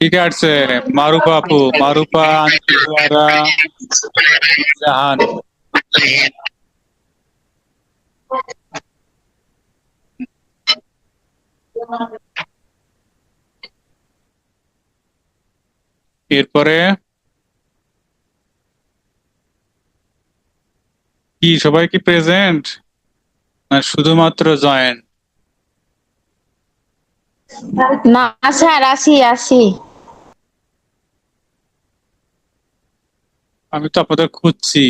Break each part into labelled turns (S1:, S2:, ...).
S1: ঠিক আছে মারুপা আপু মারুপা এরপরে কি সবাই কি প্রেজেন্ট না শুধুমাত্র জয়েন
S2: না স্যার আসি আসি
S1: আমি তো আপনাদের খুঁজছি।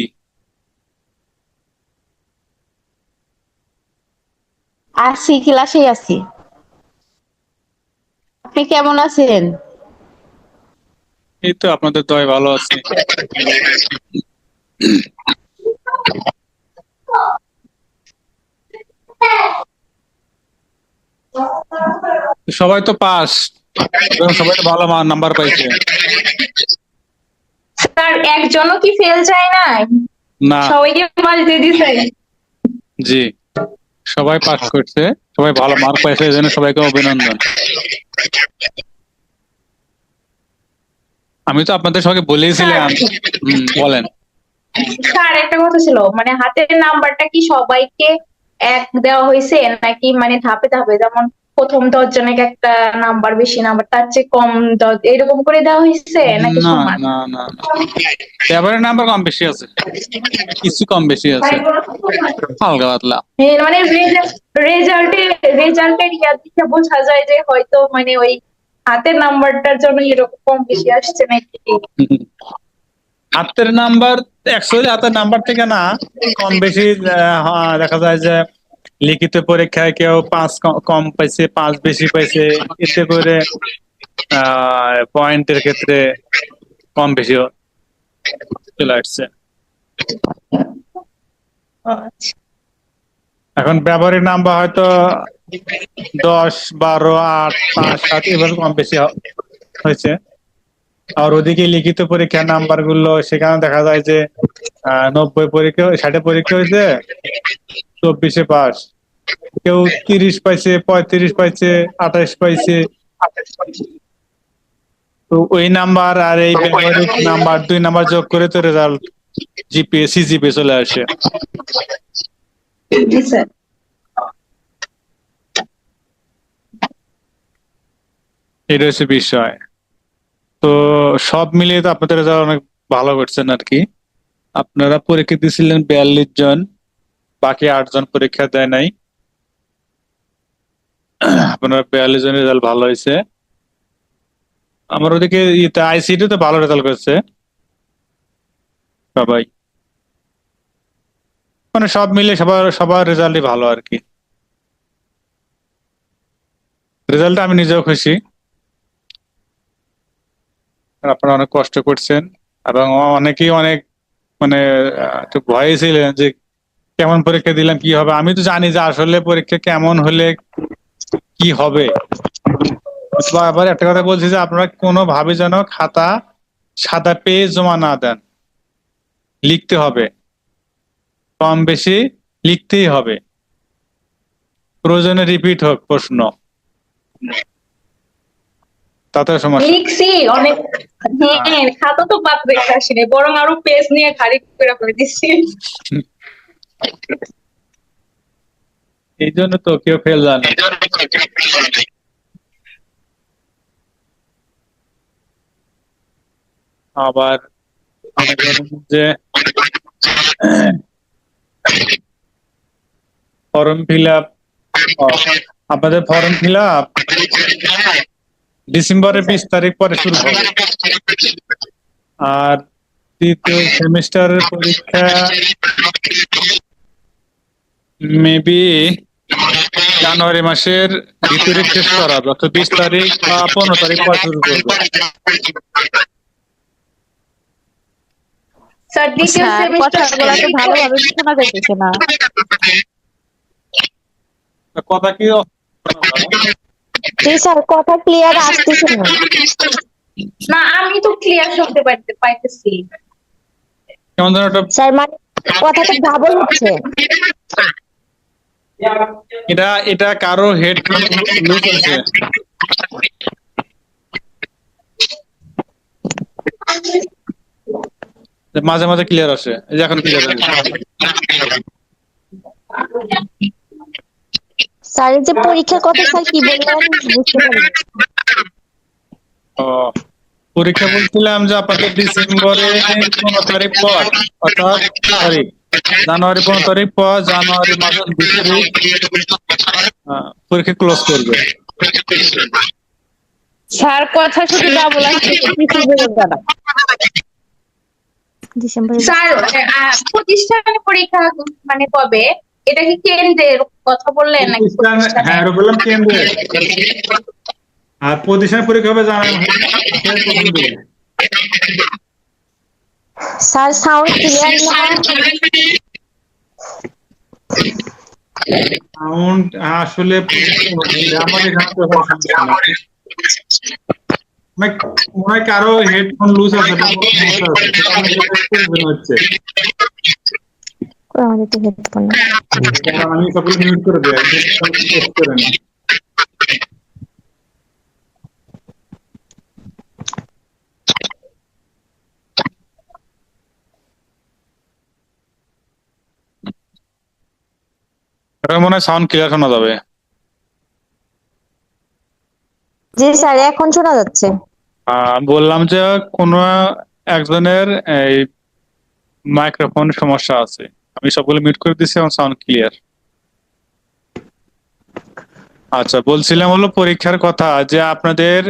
S2: আসি ক্লাসে আসি। আপনি কেমন আছেন?
S1: এই তো আপনাদের দয় ভালো আছে। সবাই তো পাস। এবং সবাই তো ভালো নাম্বার পাইছে।
S3: স্যার একজনও কি ফেল যায় না
S1: না।
S3: সবাইকে পাস দিয়ে দিছে।
S1: জি। সবাই পাস করছে। সবাই ভালো মার্ক পাইছে এই জন্য সবাইকে অভিনন্দন। আমি তো আপনাদের সবাইকে বলেছিলাম বলেন।
S3: স্যার একটা কথা ছিল মানে হাতের নাম্বারটা কি সবাইকে এক দেওয়া হয়েছে নাকি মানে ধাপে ধাপে? যেমন প্রথম দশ জনের একটা নাম্বার বেশি নাম্বার তার চেয়ে কম দশ এরকম করে দেওয়া হয়েছে নাকি সমান?
S1: না না এবারে নাম্বার কম বেশি আছে। কিছু কম বেশি আছে। হালকা পাতলা।
S3: হ্যাঁ, মানে রেজাল্টে রেজাল্টের ইয়ার দিকে বোঝা যায় যে হয়তো মানে ওই হাতের নাম্বারটার জন্য এরকম কম বেশি আসছে নাকি।
S1: হাতের নাম্বার অ্যাকচুয়ালি হাতের নাম্বার থেকে না কম বেশি দেখা যায় যে লিখিত পরীক্ষায় কেউ পাঁচ কম পাইছে পাঁচ বেশি পাইছে, এতে করে পয়েন্টের ক্ষেত্রে কম বেশি চলে আসছে। এখন ব্যবহারিক নাম্বার হয়তো দশ, বারো, আট, পাঁচ, সাত, এভাবে কম বেশি হয়েছে আর ওদিকে লিখিত পরীক্ষার নাম্বারগুলো, সেখানে দেখা যায় যে নব্বই পরীক্ষা ষাটে পরীক্ষা হয়েছে চব্বিশে পাস। কেউ তিরিশ পাইছে পঁয়ত্রিশ পাইছে আঠাশ পাইছে। তো ওই নাম্বার আর এই নাম্বার দুই নাম্বার যোগ করে তো রেজাল্ট জিপিএ সিজিপিএ চলে আসে। এটা হচ্ছে বিষয়। তো সব মিলিয়ে তো আপনাদের রেজাল্ট অনেক ভালো করছেন আর কি। আপনারা পরীক্ষা দিয়েছিলেন বিয়াল্লিশ জন। বাকি আট জন পরীক্ষা দেয় নাই। আপনার বিয়াল্লিশ জনের রেজাল্ট ভালো হয়েছে। আমার ওদিকে আইসিটি তো ভালো রেজাল্ট করছে। সবাই। মানে সব মিলে সবার সবার রেজাল্টই ভালো আর কি। রেজাল্ট আমি নিজেও খুশি। আপনারা অনেক কষ্ট করছেন। এবং অনেকেই অনেক মানে একটু ভয়ে ছিলেন যে কেমন পরীক্ষা দিলাম, কি হবে? আমি তো জানি যে আসলে পরীক্ষা কেমন হলে কি হবে। আবার একটা কথা বলছি যে আপনারা কোনোভাবে যেন খাতা, সাদা পেজ জমা না দেন। লিখতে হবে। কম বেশি লিখতেই হবে। প্রয়োজনে রিপিট হোক প্রশ্ন। তাতে সমস্যা
S3: লিখছি, অনেক হ্যাঁ খাতা তো বাদ রেখে আসিনি, বরং আরও পেজ নিয়ে করে দিচ্ছি।
S1: এই জন্য তো কেউ ফেল জানে আবার যে ফর্ম ফিল আপ আপনাদের ফর্ম ফিল আপ ডিসেম্বরের বিশ তারিখ পরে শুরু হবে। আর তৃতীয় সেমিস্টারের পরীক্ষা মেবি জানুয়ারি মাসের ভিতরে শেষ করা হবে অর্থাৎ বিশ তারিখ বা পনেরো তারিখ পর শুরু করব।
S3: স্যার দ্বিতীয়
S2: স্যার ভালোভাবে শোনা যাইতেছে না।
S1: কথা কি
S2: জি স্যার কথা ক্লিয়ার আসতেছে না।
S3: না আমি তো ক্লিয়ার শুনতে পাইতে পাইতেছি।
S1: কেমন যেন
S2: স্যার মানে কথাটা ডাবল হচ্ছে।
S1: এটা এটা কারও হেড লুজ হয়েছে মাঝে মাঝে ক্লিয়ার আসে এই যে এখন ক্লিয়ার আসে
S2: স্যার যে পরীক্ষা কত স্যার কি বললেন
S1: ও পরীক্ষা বলছিলাম যে আপাতত ডিসেম্বরে পনেরো তারিখ পর অর্থাৎ তারিখ। জানুয়ারি পনেরো তারিখ পর জানুয়ারি মাসের তারিখ পরীক্ষা ক্লোজ করবে।
S4: স্যার কথা শুধু ডাবল আসছে
S3: স্যার আহ, প্রতিষ্ঠানের পরীক্ষা মানে কবে? এটা কি কেন্দ্রের কথা বললেন নাকি
S1: প্রতিষ্ঠান-
S3: প্রতিষ্ঠানে?
S1: হ্যাঁ বললাম কেন্দ্রে আর প্রতিষ্ঠান পরীক্ষা হবে জানানো
S2: স্যার সাউন্ড ক্লিয়ার
S1: সাউন্ড আসলে। মানে মনে কারও হেডফোন লুজ আছে হচ্ছে
S2: আমাদের তো হেডফোন না
S1: আমি সবগুলো মিউট করে টেস্ট করে নিই। মনে হয় সাউন্ড ক্লিয়ার শোনা যাবে।
S2: জি স্যার এখন শোনা যাচ্ছে।
S1: বললাম যে কোন একজনের এই মাইক্রোফোন সমস্যা আছে। আমি সবগুলো মিউট করে দিচ্ছি এবং সাউন্ড ক্লিয়ার আচ্ছা বলছিলাম হলো পরীক্ষার কথা যে আপনাদের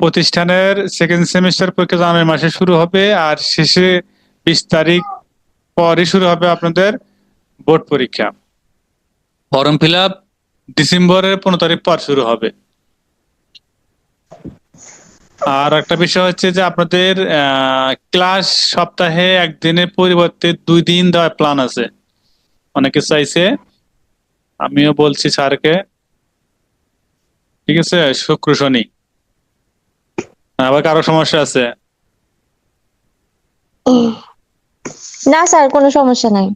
S1: প্রতিষ্ঠানের সেকেন্ড সেমিস্টার পরীক্ষা জানুয়ারি মাসে শুরু হবে আর শেষে বিশ তারিখ পরই শুরু হবে আপনাদের বোর্ড পরীক্ষা। ফর্ম ফিল আপ ডিসেম্বরের পনেরো তারিখ পর শুরু হবে। আর একটা বিষয় হচ্ছে যে আপনাদের ক্লাস সপ্তাহে একদিনের পরিবর্তে দুই দিন দেওয়ার প্ল্যান আছে। অনেকে চাইছে, আমিও বলছি স্যারকে। ঠিক আছে, শুক্র শনি। আবার কারও সমস্যা আছে?
S2: না স্যার, কোনো সমস্যা নাই।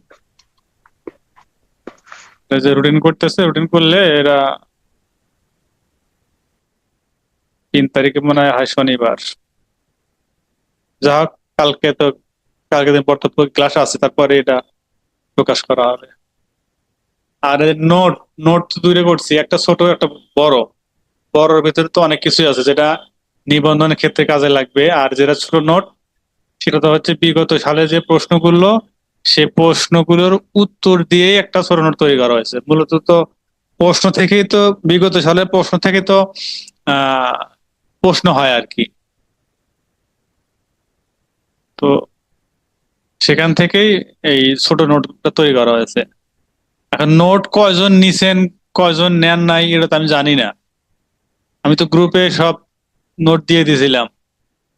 S1: যে রুটিন করতেছে রুটিন করলে এরা তিন তারিখে মনে হয় শনিবার। যা হোক কালকে তো, কালকে দিন পর তো ক্লাস আছে, তারপরে এটা প্রকাশ করা হবে। আর নোট নোট তো দূরে করছি, একটা ছোট, একটা বড়। বড়র ভিতরে তো অনেক কিছুই আছে, যেটা নিবন্ধনের ক্ষেত্রে কাজে লাগবে। আর যেটা ছোট নোট সেটা তো হচ্ছে বিগত সালে যে প্রশ্নগুলো সে প্রশ্নগুলোর উত্তর দিয়েই একটা নোট তৈরি করা হয়েছে। মূলত তো প্রশ্ন থেকেই তো, বিগত সালের প্রশ্ন থেকে তো প্রশ্ন হয় আর কি। তো সেখান থেকেই এই ছোট নোটটা তৈরি করা হয়েছে। এখন নোট কয়জন নিছেন, কয়জন নেন নাই, এটা তো আমি জানি না। আমি তো গ্রুপে সব নোট দিয়ে দিয়েছিলাম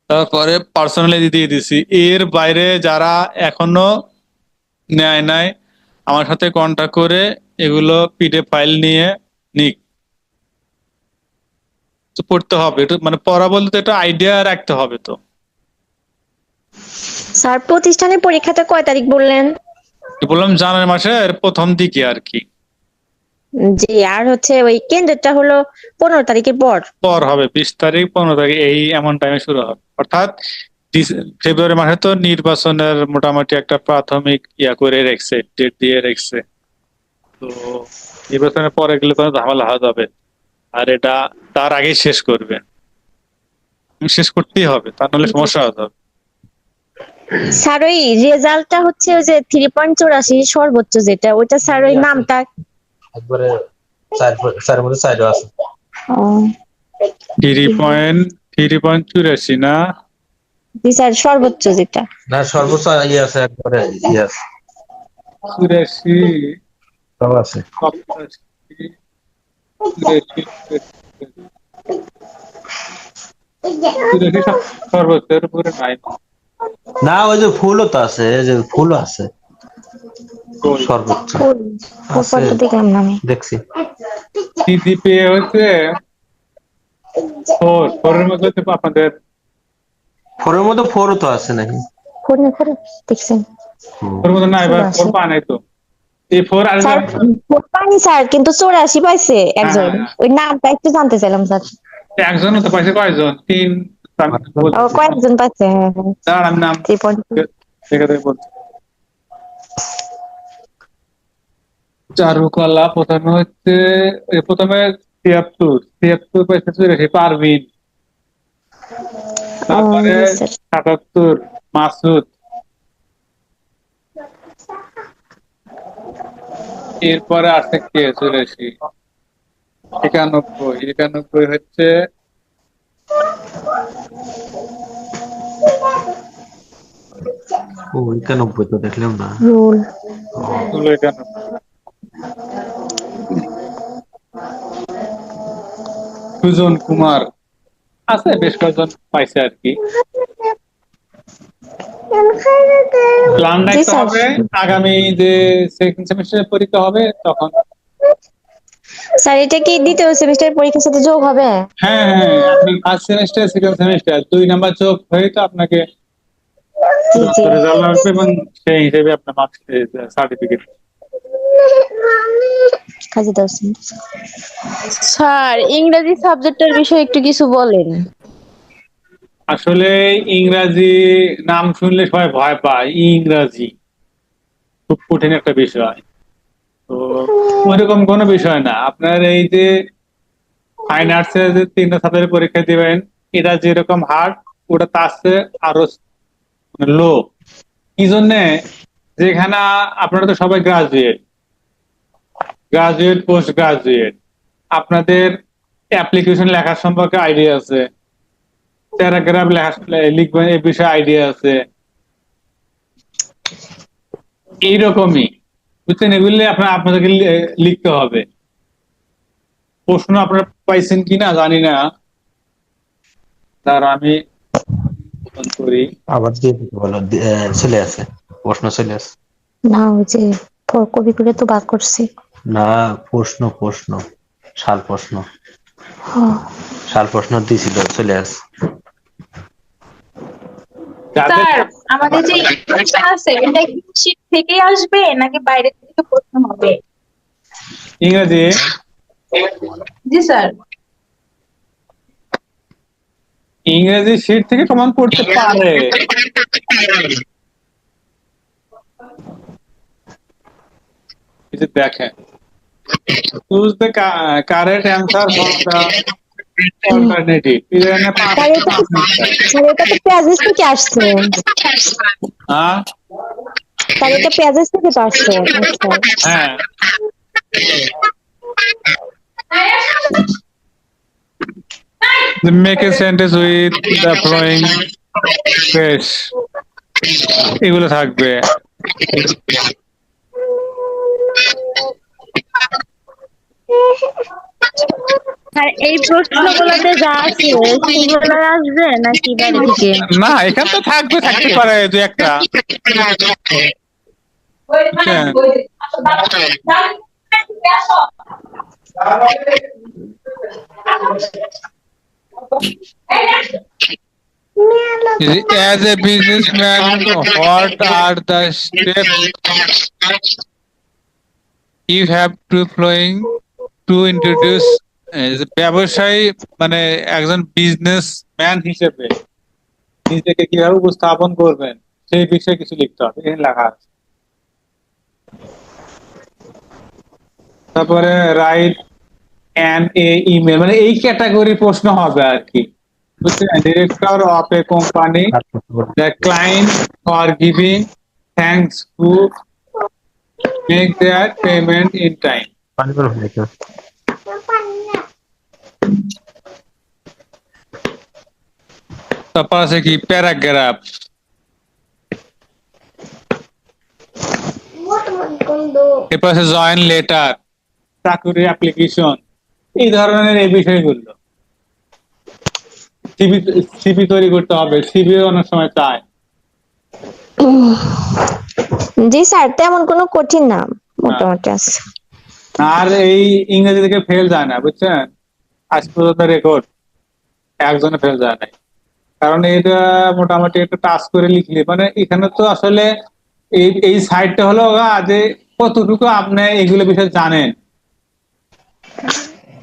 S1: তারপরে পার্সোনালি দিয়ে দিছি। এর বাইরে যারা এখনও নেয় নাই। আমার সাথে কন্ট্যাক্ট করে এগুলো পিডিএফ ফাইল নিয়ে নিক। তো পড়তে হবে। মানে পড়া বলতে তো একটা আইডিয়া রাখতে হবে তো।
S2: স্যার প্রতিষ্ঠানের পরীক্ষাতে কয় তারিখ বললেন?
S1: বললাম জানুয়ারি মাসের প্রথম দিকে আর কি।
S2: জি আর হচ্ছে ওই কেন্দ্রটা হলো পনেরো তারিখের পর।
S1: পর হবে বিশ তারিখ পনেরো তারিখ এই এমন টাইমে শুরু হবে। অর্থাৎ ফেব্রুয়ারি মাসে তো নির্বাচনের মোটামুটি একটা প্রাথমিক ইয়া করে রেখেছে ডেট দিয়ে রেখেছে। তো নির্বাচনের পরে গেলে তো ঝামেলা হয়ে যাবে। আর এটা তার আগেই শেষ করবে। শেষ করতেই হবে তা নাহলে সমস্যা হয়ে যাবে।
S2: স্যার ওই রেজাল্টটা হচ্ছে ওই যে থ্রি পয়েন্ট চৌরাশি সর্বোচ্চ যেটা ওইটা স্যার ওই নামটা
S5: একবারে মধ্যে চারও আছে।
S1: থ্রি পয়েন্ট থ্রি পয়েন্ট চুরাশি না?
S2: জি স্যার সর্বোচ্চ যেটা।
S5: না সর্বোচ্চ ইয়ে আছে একবারে ইয়ে আছে।
S1: চুরাশি
S5: সব আছে।
S1: সর্বোচ্চের উপরে নাই।
S5: না ওই যে ফুলও তো আছে যে ফুলও আছে। সর্বোচ্চ। দেখছি।
S1: সিজিপি হচ্ছে ফোর ফোরের মধ্যে হচ্ছে আপনাদের
S5: ফোরের মধ্যে ফোরও তো আছে নাকি?
S2: ফোর না ফোর দেখছেন।
S1: ফোর মধ্যে নাই বা
S2: চুরাশি।
S1: ফোর পায় নাই তো। এই ফোর আর
S2: স্যার ফোর পাইনি স্যার কিন্তু চৌরাশি পাইছে একজন।
S1: হ্যাঁ।
S2: ওই নামটা একটু জানতে চাইলাম স্যার।
S1: একজন তো পাইছে কয়জন? তিন।
S2: কয়েকজন পাচ্ছে হ্যাঁ হ্যাঁ।
S1: দাঁড়ান আমি নাম
S2: থ্রি পয়েন্ট
S1: দেখে দেখে বলছি। চারুকলা প্রথমে হচ্ছে প্রথমে তিয়াত্তর। তিয়াত্তর পয়সা চুরাশি পারভিন। তারপরে সাতাত্তর মাসুদ। এরপরে আছে কে? চুরাশি একানব্বই। একানব্বই হচ্ছে
S5: ও একানব্বই তো দেখলাম না।
S1: ষোলো একানব্বই। সুজন কুমার। আছে বেশ কয়েকজন পাইছে আর কি। প্ল্যান রাখতে হবে আগামী যে সেকেন্ড সেমিস্টারের পরীক্ষা হবে তখন।
S2: স্যার এটা কি দ্বিতীয় সেমিস্টার পরীক্ষার সাথে যোগ হবে?
S1: হ্যাঁ হ্যাঁ আপনি ফার্স্ট সেমিস্টার সেকেন্ড সেমিস্টার দুই নাম্বার যোগ হয়ে তো আপনাকে
S2: জি জি।
S1: রেজাল্ট আসবে এবং সেই হিসেবে আপনার মার্কস সার্টিফিকেট
S2: কাজে দাও স্যার।
S4: স্যার ইংরেজি সাবজেক্টের বিষয়ে একটু কিছু বলেন।
S1: আসলে ইংরাজি নাম শুনলে সবাই ভয় পায় ইংরাজি। খুব কঠিন একটা বিষয়। তো ওইরকম কোনো বিষয় না। আপনার এই যে ফাইন আর্টস এর যে তিনটা সাবজেক্টের পরীক্ষা দিবেন এটা যেরকম হার্ড ওটা তার চেয়ে আরও লো কি জন্যে? যেখানে আপনারা তো সবাই গ্রাজুয়েট গ্রাজুয়েট পোস্ট গ্রাজুয়েট আপনাদের অ্যাপ্লিকেশন লেখার সম্পর্কে আইডিয়া আছে। প্যারাগ্রাফ লেখা লিখবেন এই বিষয়ে আইডিয়া আছে। এইরকমই। বুঝছেন? এগুলি আপনার আপনাদেরকে লিখতে হবে। প্রশ্ন আপনারা পাইছেন কিনা জানি না। তার আমি করি।
S5: আবার দিয়ে দিতে বলো চলে আসে। প্রশ্ন চলে আসে।
S2: না ওই যে কপি করে তো বার করছি।
S5: না প্রশ্ন প্রশ্ন। সাল প্রশ্ন। সাল প্রশ্ন দিছিল চলে আস।
S3: আমাদের যে আছে এটা আসবে নাকি বাইরে থেকে প্রশ্ন হবে?
S1: ইংরেজি।
S3: জি স্যার।
S1: ইংরেজি শিট থেকে কমন পড়তে পারে। দেখেন। এখানে
S2: এটা
S1: পাঁচ answer।
S2: স্যার এটা তো পেঁয়াজেস থেকে আসছে।
S1: হ্যাঁ?
S2: স্যার এটা পেঁয়াজেস থেকে আসছে।
S1: হ্যাঁ। Make a sentence with the phrase. এগুলো থাকবে।
S4: স্যার এই প্রশ্নগুলোতে যা আছে সেগুলো আসবে নাকি বাইরে থেকে
S1: না এখানে তো থাকবে থাকতে পারে দু একটা হ্যাঁ। As a businessman, what are the steps you have to following as a ব্যবসায়ী মানে একজন বিজনেস ম্যান হিসেবে নিজেকে কীভাবে উপস্থাপন করবেন, সেই বিষয়ে কিছু লিখতে হবে, এখানে লেখা আছে। তারপরে রাইট অ্যান্ড এ ইমেল মানে এই ক্যাটাগরি প্রশ্ন হবে আর কি। Director of a company the client for giving thanks to make their payment in
S5: পানি করে ফেলেছো।
S1: তারপর আছে কি? প্যারাগ্রাফ। এরপর আছে জয়েন লেটার চাকুরি অ্যাপ্লিকেশন এই ধরনের এই বিষয়গুলো। সিবি সিবি তৈরি করতে হবে সিবি অনেক সময় চায়।
S2: জি স্যার তেমন কোনো কঠিন না মোটামুটি আছে।
S1: আর এই ইংরেজি থেকে ফেল যায় না বুঝছেন? আজ পর্যন্ত রেকর্ড একজনে ফেল যায় নাই। কারণ এটা মোটামুটি একটু টাচ করে লিখলে। মানে এখানে তো আসলে এই এই সাইডটা হলো যে কতটুকু আপনি এগুলো বিষয়ে জানেন।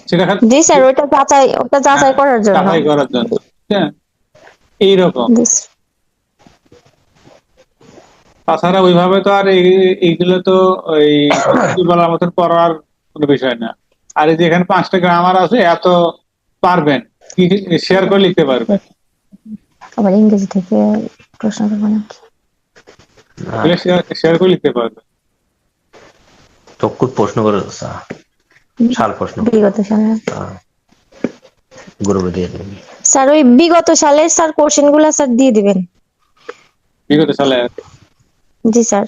S1: সেটা
S2: জি স্যার ওটা যাচাই ওটা যাচাই করার জন্য।
S1: যাচাই করার জন্য এইরকম। তাছাড়া ওইভাবে তো আর এইগুলো তো ওই বলার মতন পড়ার কোনো বিষয় না। আর এই যে এখানে পাঁচটা গ্রামার আছে এত পারবেন কি শেয়ার করে লিখতে পারবেন?
S2: আবার ইংরেজি থেকে প্রশ্ন করব নাকি
S1: শেয়ার করে লিখতে পারবেন।
S5: প্রশ্ন করে। সাল প্রশ্ন।
S2: বিগত সালে।
S5: গ্রুপে দিয়ে দেবেন
S2: স্যার ওই বিগত সালের স্যার কোশ্চেনগুলা স্যার দিয়ে দিবেন।
S1: বিগত সালে
S2: জি স্যার।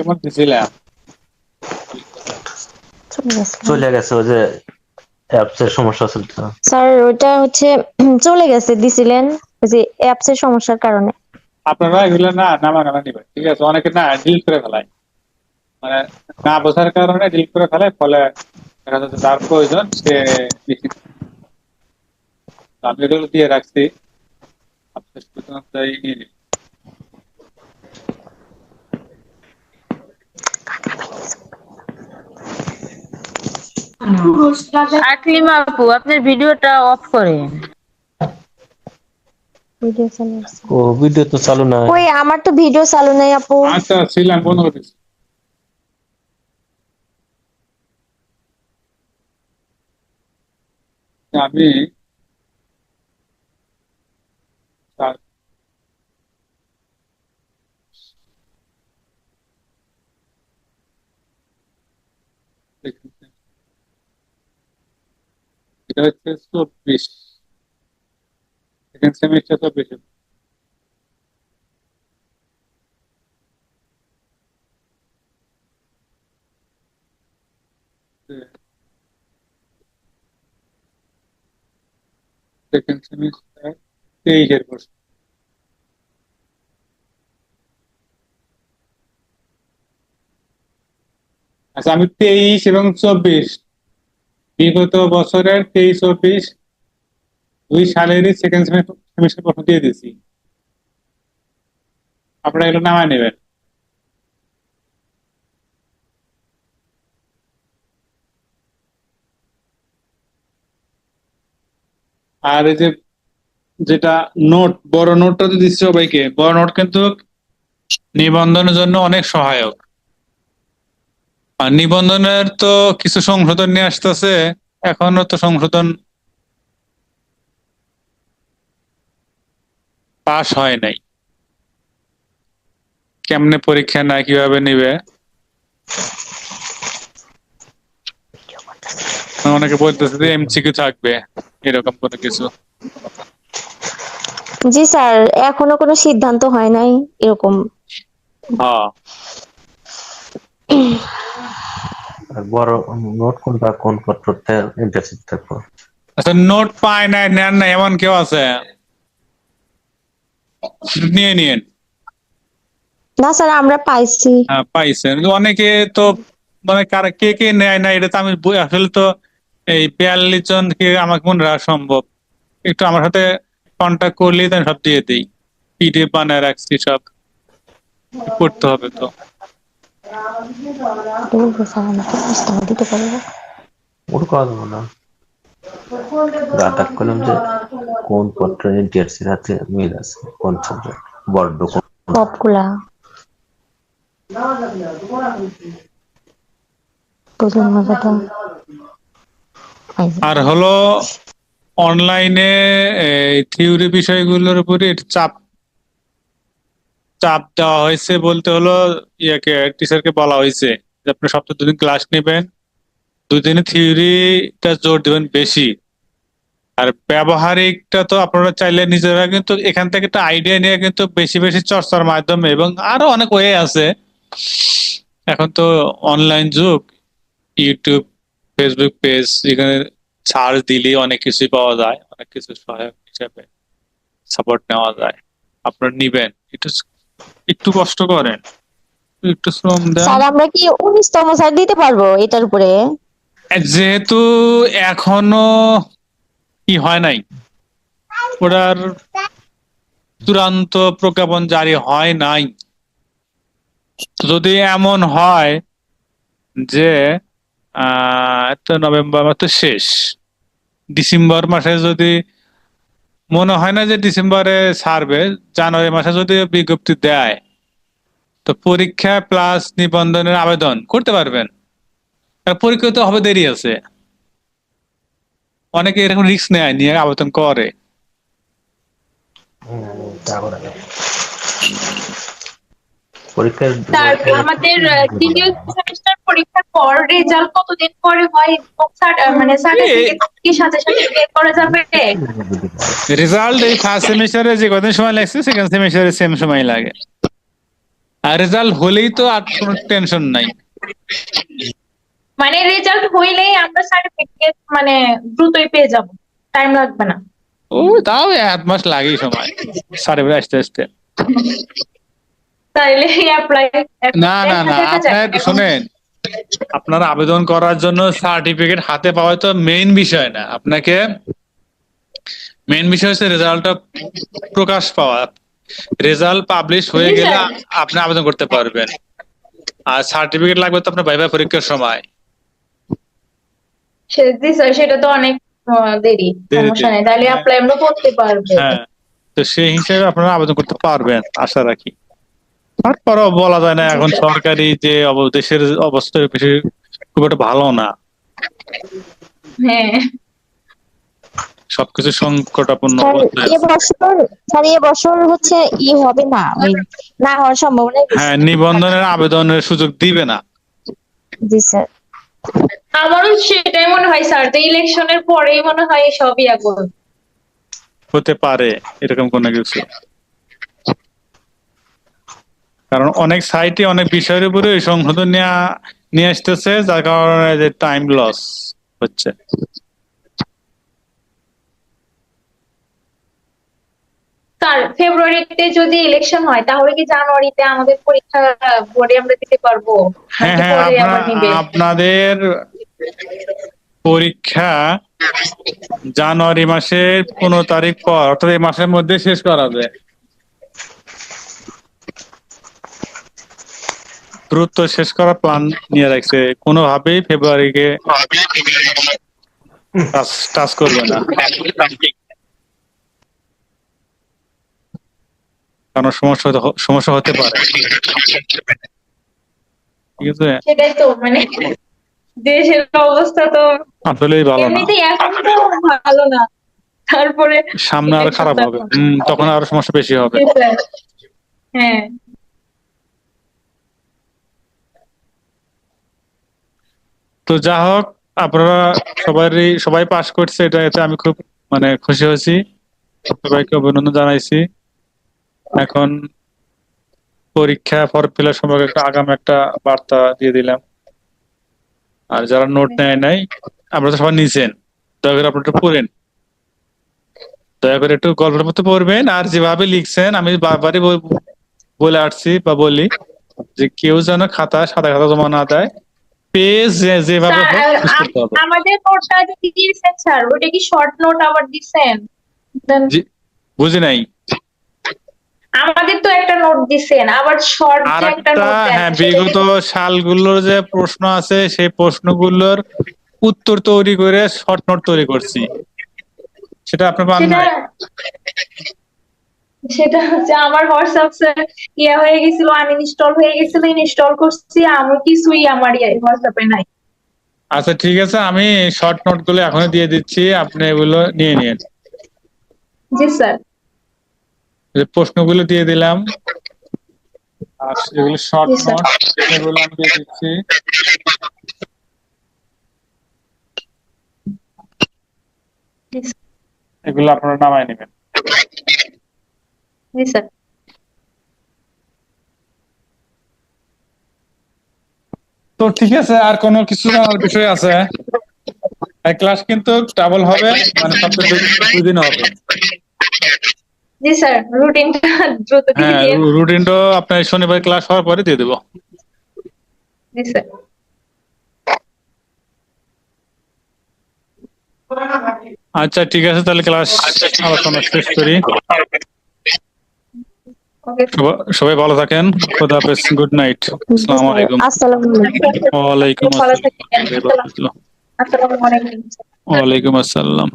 S1: মনে দিছিলাম
S2: চলে গেছে।
S5: ওই যে অ্যাপস এর সমস্যা ছিল
S2: স্যার ওটা হচ্ছে চলে গেছে দিছিলেন ওই যে অ্যাপস এর সমস্যার কারণে।
S1: আপনারা এগুলো না নামা নামা নিবেন ঠিক আছে? অনেকে না ডিলিট করে ফেলায়। মানে না বোঝার কারণে ডিলিট করে ফেলায় ফলে দেখা যাচ্ছে যার প্রয়োজন সে আমি এগুলো দিয়ে রাখছি আপনি শুধু তাই নিয়ে নিন
S4: আকলিমা আপু আপনার ভিডিওটা অফ করেন
S2: ভিডিও চালু আছে।
S5: ও ভিডিও তো চালু না
S2: ওই আমার তো ভিডিও চালু নাই আপু
S1: আচ্ছা ছিলাম বন্ধ করে দিচ্ছি আমি চার- দেখুন। এটা হচ্ছে চব্বিশ। সেকেন্ড সেমিস্টার চব্বিশ। সেকেন্ড সেমিস্টার তেইশের প্রশ্ন। আচ্ছা আমি তেইশ এবং চব্বিশ। বিগত বছরের তেইশ চব্বিশ দুই সালেরই সেকেন্ড সেমিস্টার প্রশ্ন দিয়ে দিয়েছি। আপনারা এগুলো নামায় নেবেন। আর এই যে যেটা নোট বড় নোটটা তো দিচ্ছে সবাইকে। বড় নোট কিন্তু নিবন্ধনের জন্য অনেক সহায়ক। আর নিবন্ধনের তো কিছু সংশোধন নিয়ে আসতেছে এখনও তো সংশোধন পাস হয় নাই। কেমনে পরীক্ষা না কীভাবে নিবে? অনেকে বলতেছে যে এমসিকিউ থাকবে এরকম কোনো কিছু।
S2: জি স্যার এখনও কোনো সিদ্ধান্ত হয় নাই এরকম।
S1: হ্যাঁ।
S5: আর বড় নোট কোনটা কোন পত্রতে ইন্টারেস্ট থাকব?
S1: আচ্ছা নোট পায় না নেন না এমন কেউ আছে? নিয়ে নিন
S2: না স্যার আমরা পাইছি।
S1: হ্যাঁ পাইছেন। অনেকে তো মানে কারা কে কে নেয় না এটা তো আমি আসলে তো এই বিয়াল্লিশ জন কে আমাকে মনে রাখা সম্ভব একটু আমার সাথে কন্ট্যাক্ট করলেই তো সব দিয়ে দিই। পিডিএফ বানায় রাখছি সব। করতে হবে তো।
S2: বলব স্যার আমাকে দিতে পারব
S5: ওটা করা যাব না রাটাক করলাম যে কোন পত্র ইন্টারেস্ট হাতে মিল আছে কোন সাবজেক্ট বড্ড
S2: সবগুলা বুঝলেন মজাটা পাইছি।
S1: আর হলো অনলাইনে থিওরি বিষয়গুলোর উপরে একটু চাপ চাপ দেওয়া হয়েছে বলতে হলো, ইয়াকে টিচারকে বলা হয়েছে যে আপনি সপ্তাহে দুদিন ক্লাস নেবেন, দুদিনে থিওরিটা জোর দেবেন বেশি। আর ব্যবহারিকটা তো আপনারা চাইলে নিজেরা কিন্তু এখান থেকে একটা আইডিয়া নিয়ে কিন্তু বেশি বেশি চর্চার মাধ্যমে এবং আরও অনেক ওয়ে আছে। এখন তো অনলাইন যুগ ইউটিউব ফেসবুক পেজ এখানে সার্চ দিলেই অনেক কিছুই পাওয়া যায়, অনেক কিছু সহায়ক হিসাবে সাপোর্ট নেওয়া যায়। আপনারা নিবেন একটু একটু কষ্ট করেন। একটু শ্রম দেন।
S2: স্যার আমরা কি উনিশতম স্যার দিতে পারব এটার উপরে?
S1: যেহেতু এখনও কি হয় নাই ওটার চূড়ান্ত প্রজ্ঞাপন জারি হয় নাই। যদি এমন হয় যে আহ তো নভেম্বর মাস তো শেষ ডিসেম্বর মাসে যদি মনে হয় না যে ডিসেম্বরে ছাড়বে জানুয়ারি মাসে যদি বিজ্ঞপ্তি দেয়। তো পরীক্ষা প্লাস নিবন্ধনের আবেদন করতে পারবেন। আর পরীক্ষা তো হবে দেরি আছে। অনেকে এরকম রিস্ক নেয় নিয়ে আবেদন করে।
S5: যায়। পরীক্ষার
S3: আমাদের সেমিস্টার পরীক্ষার পর রেজাল্ট কতদিন পরে হয়? মানে কি সাথে সাথে বের করা যাবে?
S1: রেজাল্ট এই ফার্স্ট সেমিস্টারে যে কদিন সময় লাগছে সেকেন্ড সেমিস্টারে সেম সময় লাগে। আর রেজাল্ট হলেই তো আর কোনো টেনশন নাই।
S3: মানে রেজাল্ট হইলেই আমরা সার্টিফিকেট মানে দ্রুতই পেয়ে যাব। টাইম লাগবে না।
S1: ও তাও এক মাস লাগেই সময়। সার্টিফিকেট আসতে আসতে।
S3: তাইলে অ্যাপ্লাই
S1: না না না আপনার শোনেন আপনার আবেদন করার জন্য সার্টিফিকেট হাতে পাওয়া তো মেইন বিষয় না। আপনাকে মেইন বিষয় হচ্ছে রেজাল্টটা প্রকাশ পাওয়া। রেজাল্ট পাবলিশ হয়ে গেলে আপনি আবেদন করতে পারবেন। আর সার্টিফিকেট লাগবে তো আপনার ভাইবা পরীক্ষার সময়।
S3: সেটা তো অনেক দেরি। সমস্যা নেই। তাহলে। অ্যাপ্লাই আমরা করতে পারব।
S1: হ্যাঁ। তো সেই হিসেবে আপনারা আবেদন করতে পারবেন আশা রাখি। তারপরও বলা যায় না এখন সরকারি যে অব- দেশের অবস্থা বেশি খুব একটা ভালো না।
S3: হ্যাঁ।
S1: সবকিছু সংকটাপন্ন।
S2: এবছর স্যার এবছর হচ্ছে ই হবে না না হওয়ার সম্ভাবনা
S1: হ্যাঁ নিবন্ধনের আবেদনের সুযোগ দিবে না।
S2: জি স্যার।
S3: আমারও সেটাই মনে হয় স্যার। তো ইলেকশনের পরেই মনে হয় সবই এখন
S1: হতে পারে এরকম কোনো কিছু। কারণ অনেক সাইটে অনেক বিষয়ের উপরে ওই সংশোধন নেওয়া নিয়ে আসতেছে যার কারণে যে টাইম লস হচ্ছে।
S3: স্যার ফেব্রুয়ারিতে যদি ইলেকশন হয় তাহলে কি জানুয়ারিতে আমাদের পরীক্ষা বোর্ডে আমরা দিতে পারব?
S1: হ্যাঁ হ্যাঁ আপনাদের পরীক্ষা জানুয়ারি মাসের পনেরো তারিখ পর অর্থাৎ এই মাসের মধ্যে শেষ করাবে দ্রুত শেষ করার প্ল্যান নিয়ে রাখছে। কোনোভাবেই ফেব্রুয়ারিকে টাচ- করবে না। কারণ সমস্যা সমস্যা হতে পারে। ঠিক আছে?
S3: সেটাই তো মানে দেশের অবস্থা তো
S1: আসলেই ভালো না।
S3: এমনিতেই এখন তো ভালো না। তারপরে
S1: সামনে আরও খারাপ হবে। তখন আরও সমস্যা বেশি হবে।
S3: হ্যাঁ।
S1: তো যা হোক আপনারা সবারই সবাই পাশ করছে এটা এতে আমি খুব মানে খুশি হয়েছি। সবাইকে অভিনন্দন জানাইছি। এখন পরীক্ষা ফর্ম ফিল সম্পর্কে একটা আগাম একটা বার্তা দিয়ে দিলাম। আর যারা নোট নেয় নাই আপনারা তো সবাই নিছেন দয়া করে আপনারা একটু পড়েন। দয়া করে একটু গল্পের মতো পড়বেন আর যেভাবে লিখছেন আমি বারবারই বলে আসছি বা বলি যে কেউ যেন খাতা সাদা খাতা জমা না দেয়। পেজ যেভাবে
S3: আমাদের নোটটা যে দিয়েছেন স্যার? ওটা কি শর্ট নোট আবার Then
S1: বুঝি নাই।
S3: আমাদের তো একটা নোট দিছেন আবার শর্ট যে একটা নোট
S1: হ্যাঁ বিগত সালগুলোর যে প্রশ্ন আছে সেই প্রশ্নগুলোর উত্তর তৈরি করে শর্ট নোট তৈরি করছি। সেটা আপনি পান নাই?
S3: সেটা হচ্ছে আমার হোয়াটসঅ্যাপ ইয়া হয়ে গেছিল আনইনস্টল হয়ে গেছিল ইনস্টল করছি আমি কিছুই আমার হোয়াটসঅ্যাপে নাই।
S1: আচ্ছা ঠিক আছে আমি শর্ট নোটগুলো এখনই দিয়ে দিচ্ছি আপনি এগুলো নিয়ে নিন।
S3: জি স্যার।
S1: যে প্রশ্নগুলো দিয়ে দিলাম আর এগুলো শর্ট নোট এগুলো আমি দিয়ে দিচ্ছি। এগুলো আপনারা নামায় নেবেন।
S3: জি স্যার
S1: তো ঠিক আছে আর কোনো কিছু জানার বিষয় আছে। ক্লাস কিন্তু ডাবল হবে মানে সপ্তাহে দুই- দিন হবে।
S3: জি স্যার রুটিনটা দ্রুত দিয়ে
S1: হ্যাঁ রুটিনটা আপনার শনিবার ক্লাস হওয়ার পরে দিয়ে দেবো।
S3: জি স্যার
S1: আচ্ছা ঠিক আছে তাহলে ক্লাস আলোচনা শেষ করি। সবাই ভালো থাকেন। খোদা হাফেজ গুড নাইট আসসালামু আলাইকুম।
S2: আসসালামু আলাইকুম।
S1: ওয়ালাইকুম
S3: ভালো
S1: আসসালাম।
S3: আসসালামু আলাইকুম।
S1: ওয়ালাইকুম আসসালাম।